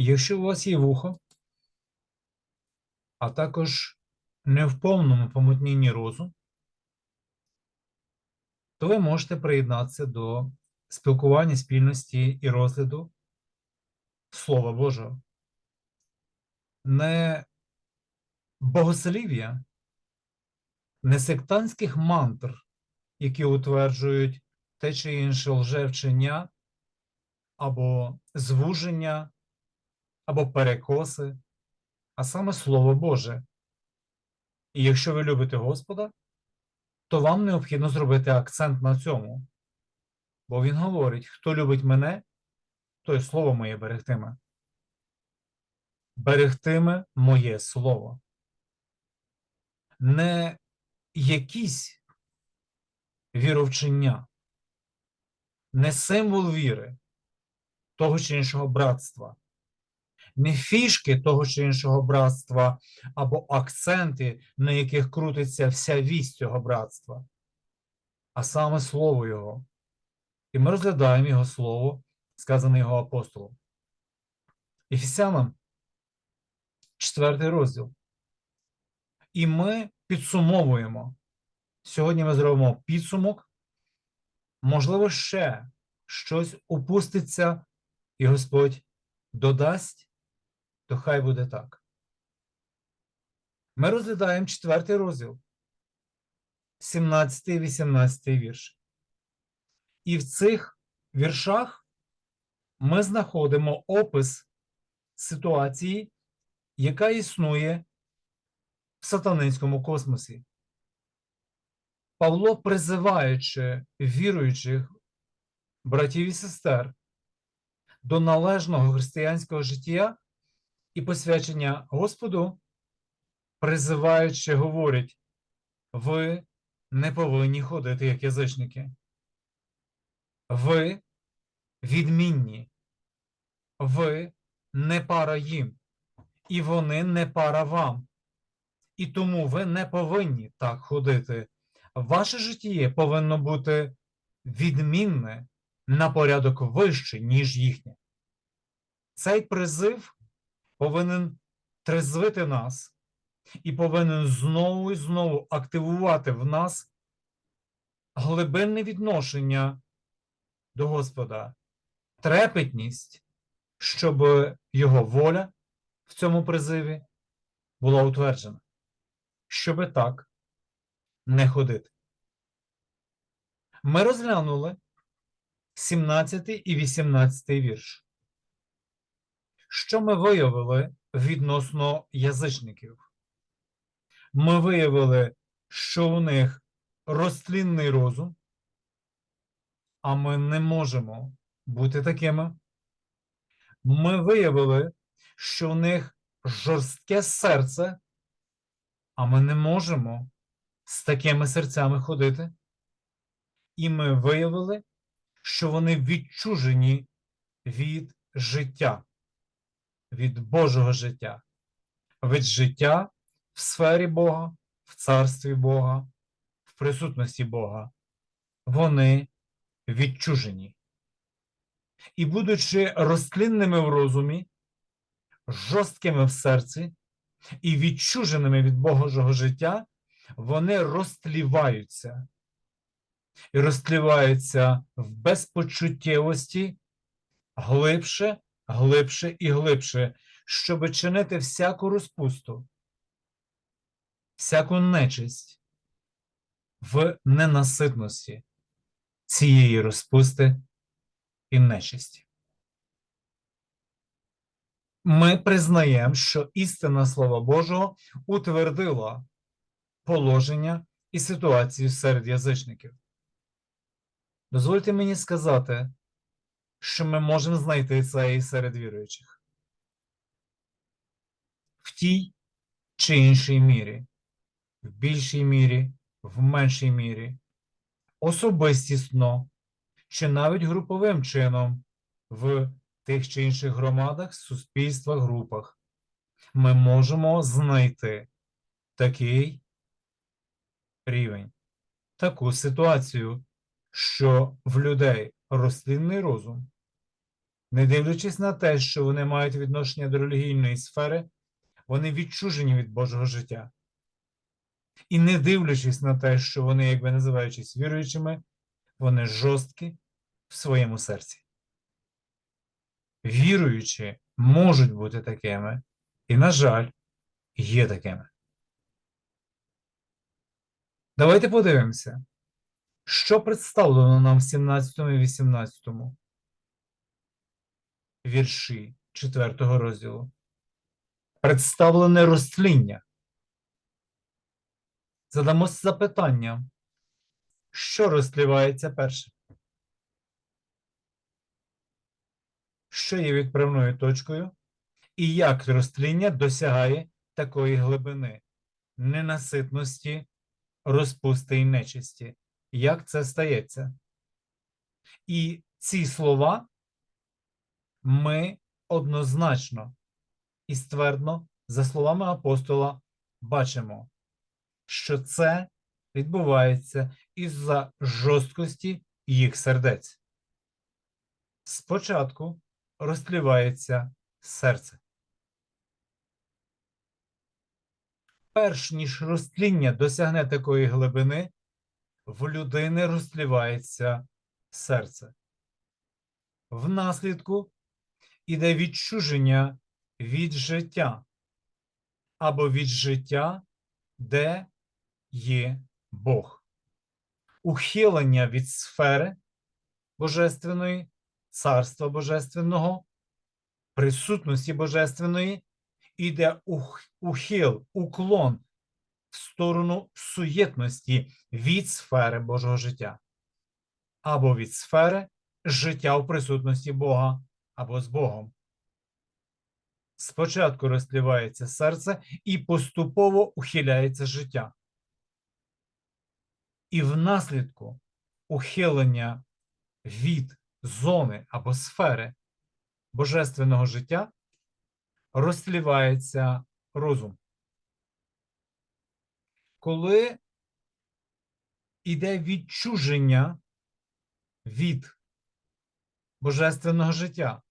Якщо у вас є вухо, а також не в повному помутнінні розум, то ви можете приєднатися до спілкування спільності і розгляду Слова Божого. Не богослів'я, не сектантських мантр, які утверджують те чи інше лжевчення, або звуження, або перекоси, а саме Слово Боже. І якщо ви любите Господа, то вам необхідно зробити акцент на цьому. Бо Він говорить: хто любить мене, той слово моє берегтиме. Берегтиме моє слово. Не якісь віровчення, не символ віри того чи іншого братства, не фішки того чи іншого братства або акценти, на яких крутиться вся вість цього братства, а саме слово Його. І ми розглядаємо Його слово, сказане Його апостолом. Ефесянам, четвертий розділ. І ми підсумовуємо. Сьогодні ми зробимо підсумок. Можливо, ще щось упуститься, і Господь додасть, то хай буде так. Ми розглядаємо четвертий розділ, 17 і 18 вірш. І в цих віршах ми знаходимо опис ситуації, яка існує в сатанинському космосі. Павло, призиваючи віруючих братів і сестер до належного християнського життя і посвячення Господу, призиваючи, говорить: ви не повинні ходити як язичники. Ви відмінні, ви не пара їм, і вони не пара вам. І тому ви не повинні так ходити. Ваше життя повинно бути відмінне на порядок вище, ніж їхнє. Цей призив повинен трезвити нас і повинен знову і знову активувати в нас глибинне відношення до Господа, трепетність, щоб його воля в цьому призиві була утверджена, щоби так не ходити. Ми розглянули 17 і 18 вірш. Що ми виявили відносно язичників? Ми виявили, що у них розтлінний розум, а ми не можемо бути такими. Ми виявили, що у них жорстке серце, а ми не можемо з такими серцями ходити. І ми виявили, що вони відчужені від життя, від Божого життя, від життя в сфері Бога, в царстві Бога, в присутності Бога. Вони відчужені. І, будучи розтлінними в розумі, жорсткими в серці і відчуженими від Божого життя, вони розтліваються і розтліваються в безпочуттєвості глибше, глибше і глибше, щоб чинити всяку розпусту, всяку нечисть в ненаситності цієї розпусти і нечисті. Ми признаємо, що істина Слова Божого утвердила положення і ситуацію серед язичників. Дозвольте мені сказати, що ми можемо знайти це і серед віруючих. В тій чи іншій мірі, в більшій мірі, в меншій мірі, особистісно чи навіть груповим чином в тих чи інших громадах, суспільствах, групах, ми можемо знайти такий рівень, таку ситуацію, що в людей рослинний розум, Не дивлячись на те, що вони мають відношення до релігійної сфери, вони відчужені від Божого життя. І не дивлячись на те, що вони, якби називаючись віруючими, вони жорсткі в своєму серці. Віруючі можуть бути такими, і, на жаль, є такими. Давайте подивимося, що представлено нам в 17 і 18 вірші 4 розділу. Представлене розтління. Задамося запитанням, що розтлівається перше? Що є відправною точкою, і як розтління досягає такої глибини, ненаситності, розпусти і нечисті? Як це стається? І ці слова ми однозначно і ствердно, за словами апостола, бачимо, що це відбувається із-за жорсткості їх сердець. Спочатку розтлівається серце. Перш ніж розтління досягне такої глибини, в людини розтлівається серце. Внаслідку іде відчуження від життя або від життя, де є Бог, ухилення від сфери Божественної, Царства Божественного, присутності Божественної, іде ух- ухил, уклон в сторону суєтності від сфери Божого життя, або від сфери життя в присутності Бога або з Богом. Спочатку розтлівається серце і поступово ухиляється життя. І внаслідку ухилення від зони або сфери божественного життя розтлівається розум. Коли іде відчуження від божественного життя,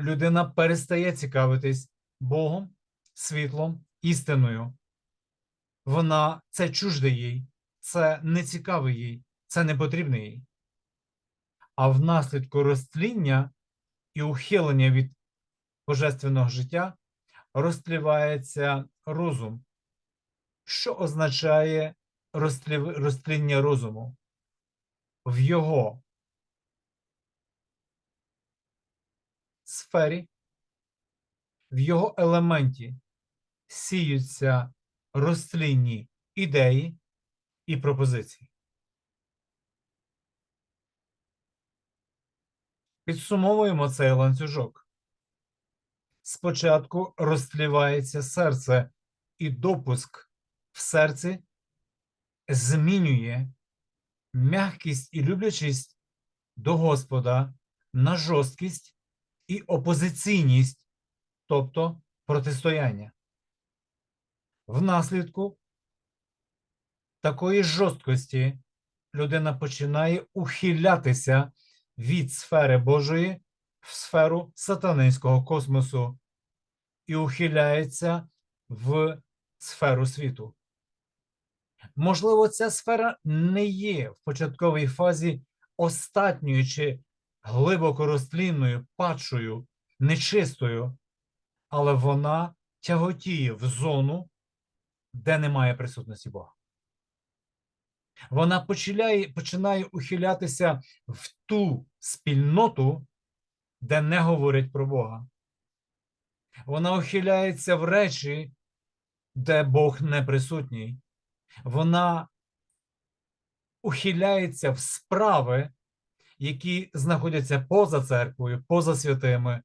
людина перестає цікавитись Богом, світлом, істиною. Вона це чужде їй, це не цікаве їй, це не потрібне їй. А внаслідку розтління і ухилення від божественного життя розтлівається розум. Що означає розтління розуму? В його сфері, в його елементі сіються розтлінні ідеї і пропозиції. Підсумовуємо цей ланцюжок. Спочатку розтлівається серце, і допуск в серці змінює м'якість і люблячість до Господа на жорсткість і опозиційність, тобто протистояння. Внаслідку такої жорсткості людина починає ухилятися від сфери Божої в сферу сатанинського космосу і ухиляється в сферу світу. Можливо, ця сфера не є в початковій фазі остатньою чи глибоко розтлінною, падшою, нечистою, але вона тяготіє в зону, де немає присутності Бога. Вона починає, починає ухилятися в ту спільноту, де не говорять про Бога. Вона ухиляється в речі, де Бог не присутній. Вона ухиляється в справи, які знаходяться поза церквою, поза святими,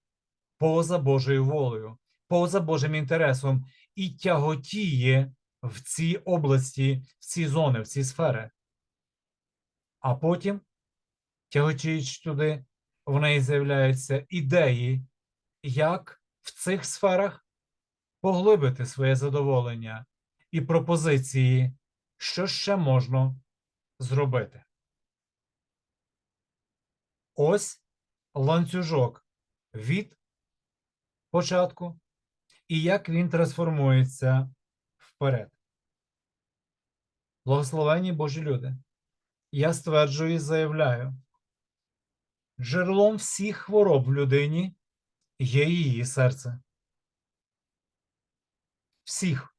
поза Божою волею, поза Божим інтересом і тяготіє в ці області, в ці зони, в ці сфери. А потім, тяготіючи туди, в неї з'являються ідеї, як в цих сферах поглибити своє задоволення і пропозиції, що ще можна зробити. Ось ланцюжок від початку і як він трансформується вперед. Благословені Божі люди. Я стверджую і заявляю, джерелом всіх хвороб в людині є її серце. Всіх.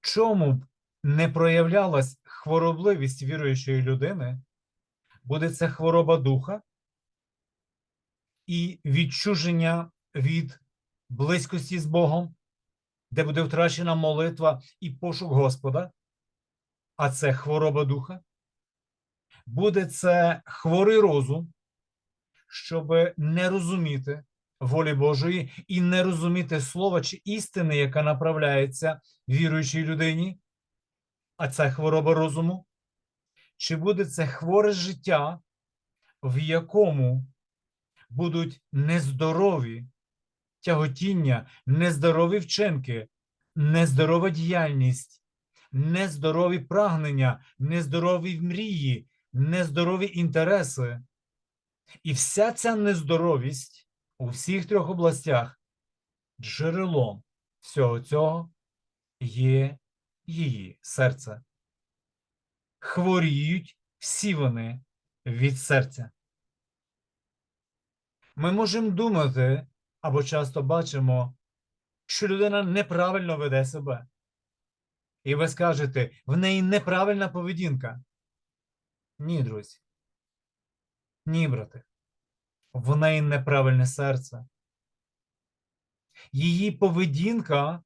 Чому б не проявлялась хворобливість віруючої людини, буде це хвороба духа і відчуження від близькості з Богом, де буде втрачена молитва і пошук Господа, а це хвороба духа. Буде це хворий розум, щоб не розуміти волі Божої і не розуміти слова чи істини, яка направляється віруючій людині, а це хвороба розуму. Чи буде це хворе життя, в якому будуть нездорові тяготіння, нездорові вчинки, нездорова діяльність, нездорові прагнення, нездорові мрії, нездорові інтереси. І вся ця нездоровість у всіх трьох областях джерелом всього цього є її серце. Хворіють всі вони від серця. Ми можемо думати або часто бачимо, що людина неправильно веде себе. І ви скажете, в неї неправильна поведінка. Ні, друзі. Ні, брати. В неї неправильне серце. Її поведінка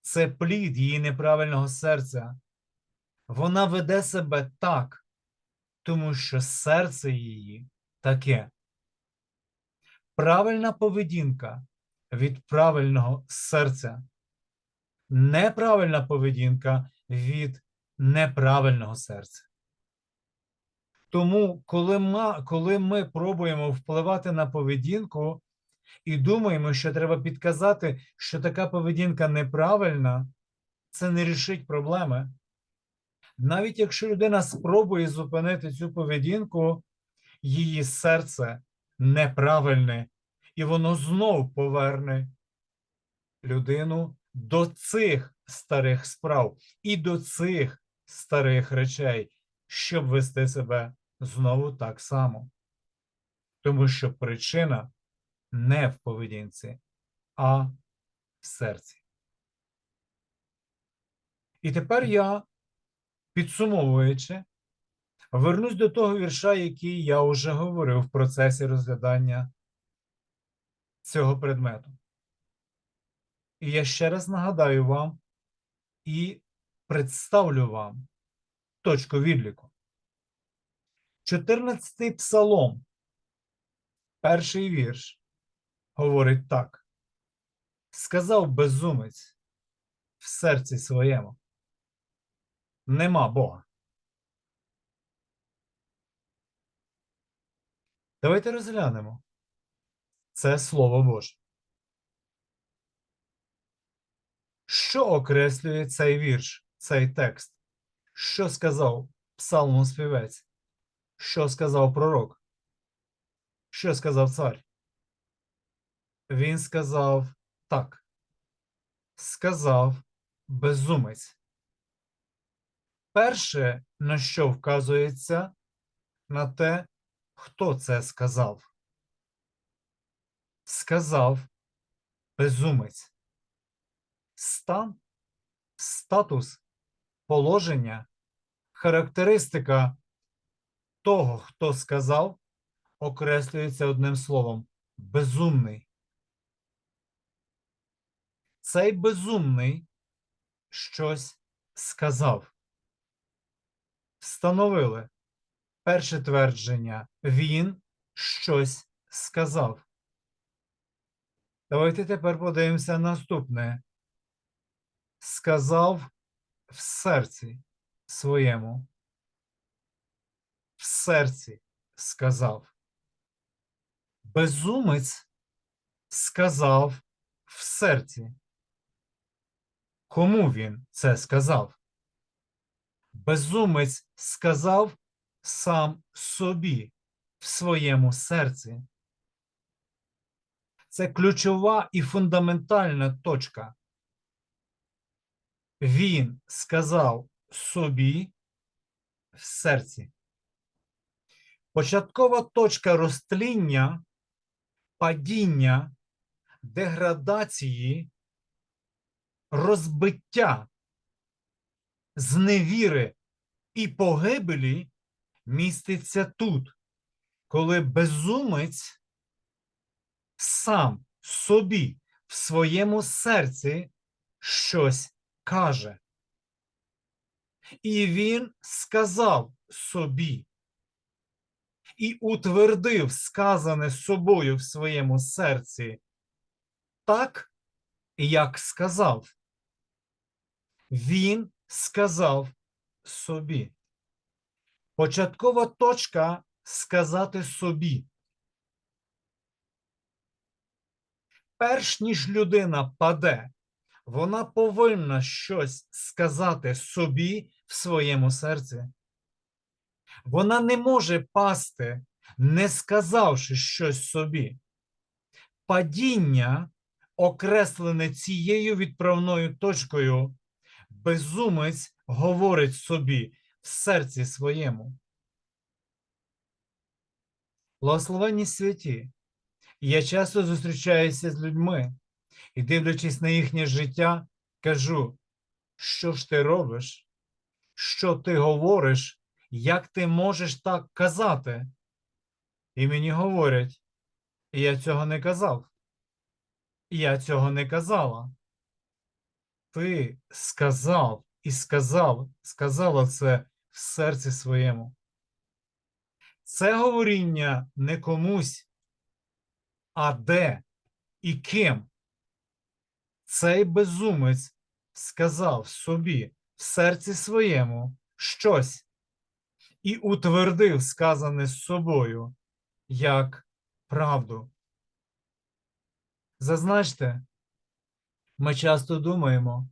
це плід її неправильного серця. Вона веде себе так, тому що серце її таке. Правильна поведінка від правильного серця. Неправильна поведінка від неправильного серця. Тому, коли ми, коли ми пробуємо впливати на поведінку і думаємо, що треба підказати, що така поведінка неправильна, це не рішить проблеми. Навіть якщо людина спробує зупинити цю поведінку, її серце неправильне, і воно знов поверне людину до цих старих справ і до цих старих речей, щоб вести себе знову так само. Тому що причина не в поведінці, а в серці. І тепер я, підсумовуючи, вернусь до того вірша, який я вже говорив в процесі розглядання цього предмету. І я ще раз нагадаю вам і представлю вам точку відліку. 14-й псалом, перший вірш, говорить так: сказав безумець в серці своєму. Нема Бога. Давайте розглянемо. Це Слово Боже. Що окреслює цей вірш, цей текст? Що сказав псалмоспівець? Що сказав пророк? Що сказав цар? Він сказав так. Сказав безумець. Перше, на що вказується, на те, хто це сказав. Сказав безумець. Стан, статус, положення, характеристика того, хто сказав, окреслюється одним словом безумний. Цей безумний щось сказав. Встановили перше твердження. Він щось сказав. Давайте тепер подивимося наступне. Сказав в серці своєму. В серці сказав. Безумець сказав в серці. Кому він це сказав? Безумець сказав сам собі в своєму серці. Це ключова і фундаментальна точка. Він сказав собі в серці. Початкова точка розтління, падіння, деградації, розбиття, зневіри і погибелі міститься тут, коли безумець сам собі в своєму серці щось каже. І він сказав собі і утвердив сказане собою в своєму серці так, як сказав. Він сказав собі. Початкова точка сказати собі. Перш ніж людина паде, вона повинна щось сказати собі в своєму серці. Вона не може пасти, не сказавши щось собі. Падіння, окреслене цією відправною точкою, безумець говорить собі в серці своєму. Благословенні святі, я часто зустрічаюся з людьми і, дивлячись на їхнє життя, кажу, що ж ти робиш, що ти говориш, як ти можеш так казати? І мені говорять, я цього не казав. Я цього не казала. Ти сказав і сказав, сказала це в серці своєму. Це говоріння не комусь, а де і ким. Цей безумець сказав собі в серці своєму щось і утвердив сказане з собою як правду. Зазначте, ми часто думаємо,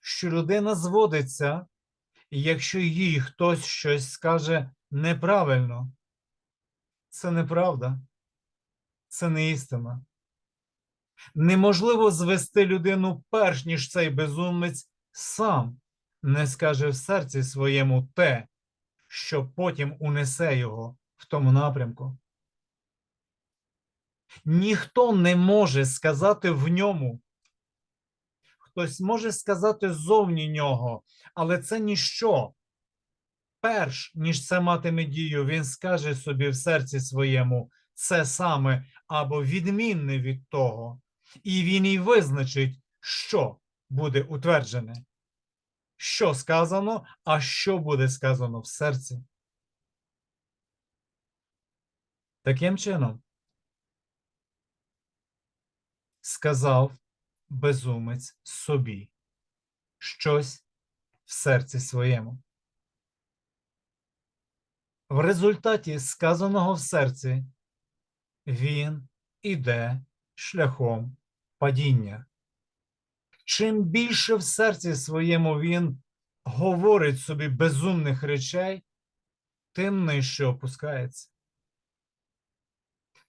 що людина зводиться, якщо їй хтось щось скаже неправильно. Це неправда, це не істина. Неможливо звести людину перш ніж цей безумець сам не скаже в серці своєму те, що потім унесе його в тому напрямку. Ніхто не може сказати в ньому. Хтось може сказати зовні нього, але це ніщо. Перш ніж це матиме дію, він скаже собі в серці своєму це саме або відмінне від того, і він і визначить, що буде утверджене, що сказано, а що буде сказано в серці. Таким чином, сказав безумець собі щось в серці своєму. В результаті сказаного в серці він іде шляхом падіння. Чим більше в серці своєму він говорить собі безумних речей, тим нижче опускається,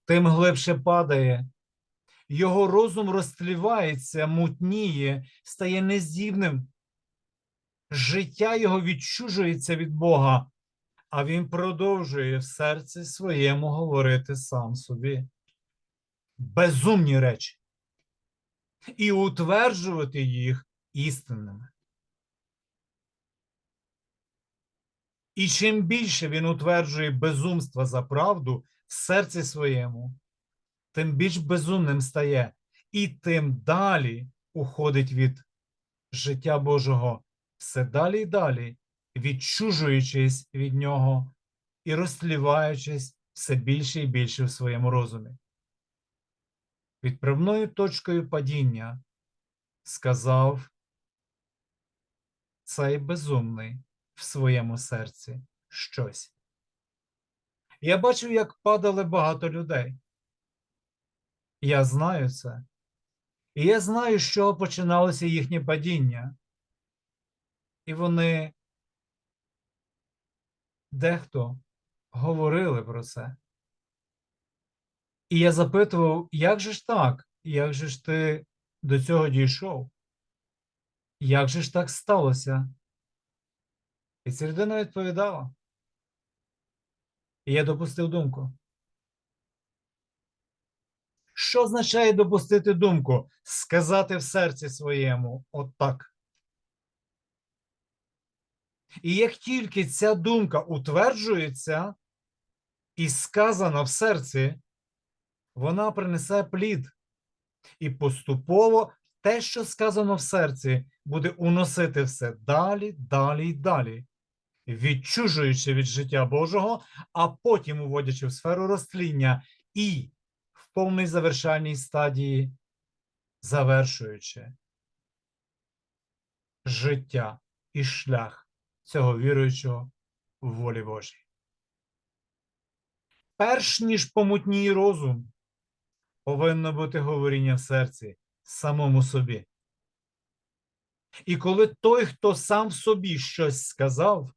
тим глибше падає, його розум розтлівається, мутніє, стає нездібним. Життя його відчужується від Бога, а він продовжує в серці своєму говорити сам собі. Безумні речі. І утверджувати їх істинними. І чим більше він утверджує безумства за правду в серці своєму, тим більш безумним стає, і тим далі уходить від життя Божого все далі і далі, відчужуючись від нього і розтліваючись все більше і більше в своєму розумі. Відправною точкою падіння сказав цей безумний в своєму серці щось. Я бачив, як падали багато людей. Я знаю це. І я знаю, з чого починалося їхнє падіння. І вони дехто говорили про це. І я запитував, як же ж так? Як же ж ти до цього дійшов? Як же ж так сталося? І ця людина відповідала. І я допустив думку. Що означає допустити думку? Сказати в серці своєму отак. І як тільки ця думка утверджується і сказана в серці, вона принесе плід. І поступово те, що сказано в серці, буде уносити все далі, далі і далі, відчужуючи від життя Божого, а потім уводячи в сферу розтління і в повній завершальній стадії, завершуючи життя і шлях цього віруючого в волі Божій. Перш ніж помутній розум, повинно бути говоріння в серці самому собі. І коли той, хто сам собі щось сказав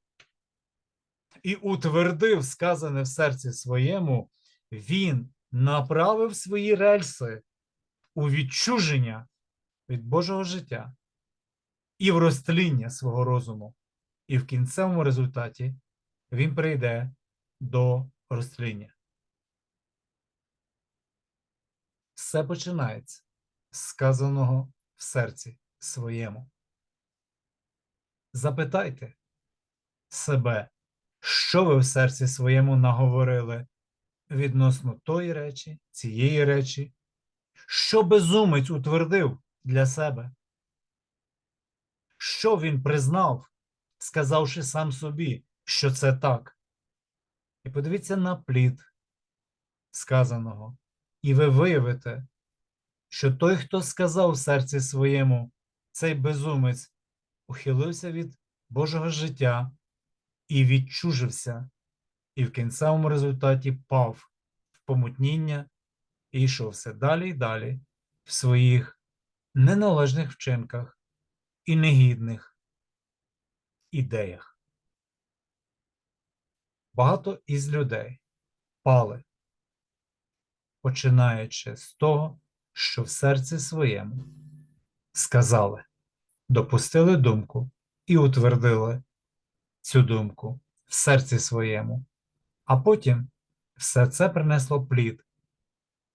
і утвердив сказане в серці своєму, він направив свої рельси у відчуження від Божого життя і в розтління свого розуму. І в кінцевому результаті він прийде до розтління. Все починається сказаного в серці своєму. Запитайте себе, що ви в серці своєму наговорили відносно тої речі, цієї речі, що безумець утвердив для себе, що він признав, сказавши сам собі, що це так. І подивіться на плід сказаного, і ви виявите, що той, хто сказав в серці своєму, цей безумець ухилився від Божого життя і відчужився, і в кінцевому результаті пав в помутніння і йшов все далі і далі в своїх неналежних вчинках і негідних ідеях. Багато із людей пали, починаючи з того, що в серці своєму сказали, допустили думку і утвердили цю думку в серці своєму, а потім все це принесло плід,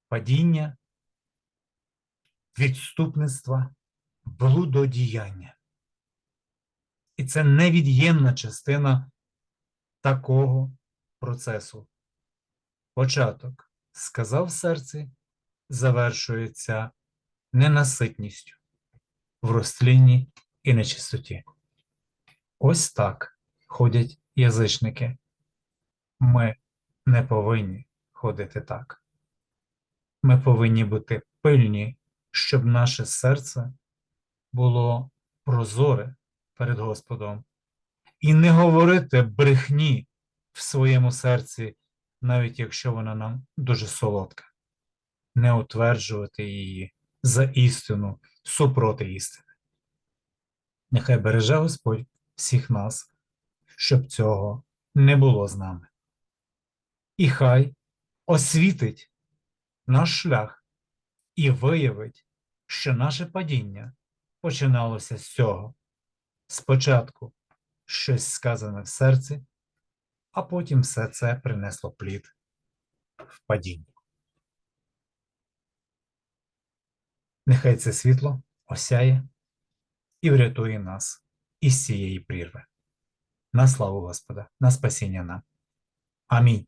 падіння, відступництва, блудодіяння. І це невід'ємна частина такого процесу. Початок сказав серці, завершується ненаситністю в розтлінні і нечистоті. Ось так ходять язичники. Ми не повинні ходити так. Ми повинні бути пильні, щоб наше серце було прозоре перед Господом і не говорити брехні в своєму серці, навіть якщо вона нам дуже солодка, не утверджувати її за істину супроти істини. Нехай береже Господь всіх нас, щоб цього не було з нами. І хай освітить наш шлях і виявить, що наше падіння починалося з цього. Спочатку щось сказане в серці, а потім все це принесло плід в падінні. Нехай це світло осяє і врятує нас із цієї прірви. На славу Господа, на спасіння нам. Амінь.